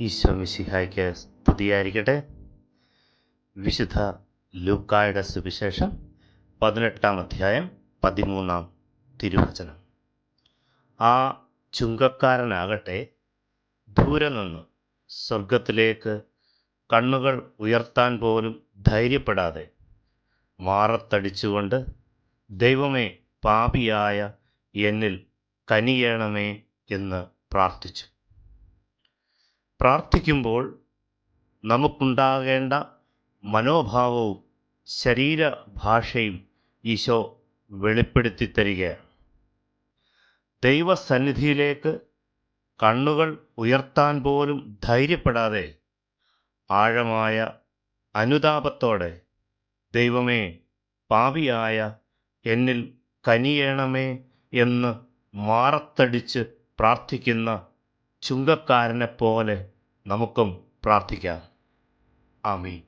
ഈശോ മിശിഹായ്ക്ക് സ്തുതിയായിരിക്കട്ടെ. വിശുദ്ധ ലൂക്കായുടെ സുവിശേഷം പതിനെട്ടാം അധ്യായം പതിമൂന്നാം തിരുവചനം. ആ ചുങ്കക്കാരനാകട്ടെ ദൂരെ നിന്ന് സ്വർഗത്തിലേക്ക് കണ്ണുകൾ ഉയർത്താൻ പോലും ധൈര്യപ്പെടാതെ മാറത്തടിച്ചുകൊണ്ട് ദൈവമേ പാപിയായ എന്നിൽ കനിയേണമേ എന്ന് പ്രാർത്ഥിച്ചു. പ്രാർത്ഥിക്കുമ്പോൾ നമുക്കുണ്ടാകേണ്ട മനോഭാവവും ശരീരഭാഷയും ഈശോ വെളിപ്പെടുത്തി തരികയാണ് ദൈവസന്നിധിയിലേക്ക് കണ്ണുകൾ ഉയർത്താൻ പോലും ധൈര്യപ്പെടാതെ ആഴമായ അനുതാപത്തോടെ ദൈവമേ പാപിയായ എന്നിൽ കനിയേണമേ എന്ന് മാറത്തടിച്ച് പ്രാർത്ഥിക്കുന്ന ചുങ്കക്കാരനെ പോലെ നമുക്കും പ്രാർത്ഥിക്കാം. ആമീൻ.